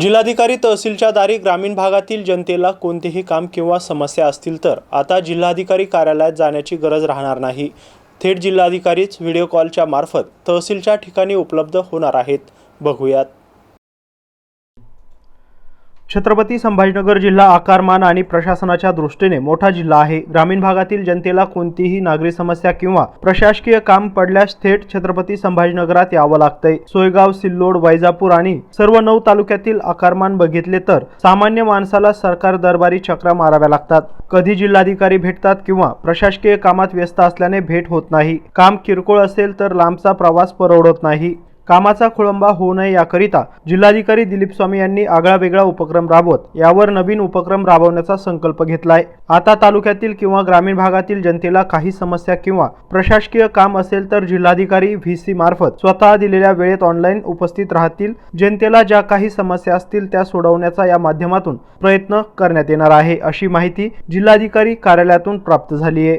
जिल्हाधिकारी तहसीलच्या दारी ग्रामीण भागातील जनतेला कोणतेही काम किंवा समस्या असतील तर आता जिल्हाधिकारी कार्यालयात जाण्याची गरज राहणार नाही. थेट जिल्हाधिकारीच व्हिडिओ कॉलच्या मार्फत तहसीलच्या ठिकाणी उपलब्ध होणार आहेत. बघूयात. छत्रपती संभाजीनगर जिल्हा आकारमान आणि प्रशासनाच्या दृष्टीने मोठा जिल्हा आहे. ग्रामीण भागातील जनतेला कोणतीही नागरी समस्या किंवा प्रशासकीय काम पडल्यास थेट छत्रपती संभाजीनगरात यावं लागतंय. सोयगाव सिल्लोड वैजापूर आणि सर्व नऊ तालुक्यातील आकारमान बघितले तर सामान्य माणसाला सरकार दरबारी चक्रा माराव्या लागतात. कधी जिल्हाधिकारी भेटतात किंवा प्रशासकीय कामात व्यस्त असल्याने भेट होत नाही. काम किरकोळ असेल तर लांबचा प्रवास परवडत नाही. कामाचा खोळंबा होऊ नये याकरिता जिल्हाधिकारी दिलीप स्वामी यांनी आगळा वेगळा उपक्रम राबवत यावर नवीन उपक्रम राबवण्याचा संकल्प घेतलाय. आता तालुक्यातील किंवा ग्रामीण भागातील जनतेला काही समस्या किंवा प्रशासकीय काम असेल तर जिल्हाधिकारी व्ही सी मार्फत स्वतः दिलेल्या वेळेत ऑनलाईन उपस्थित राहतील. जनतेला ज्या काही समस्या असतील त्या सोडवण्याचा या माध्यमातून प्रयत्न करण्यात येणार आहे अशी माहिती जिल्हाधिकारी कार्यालयातून प्राप्त झाली आहे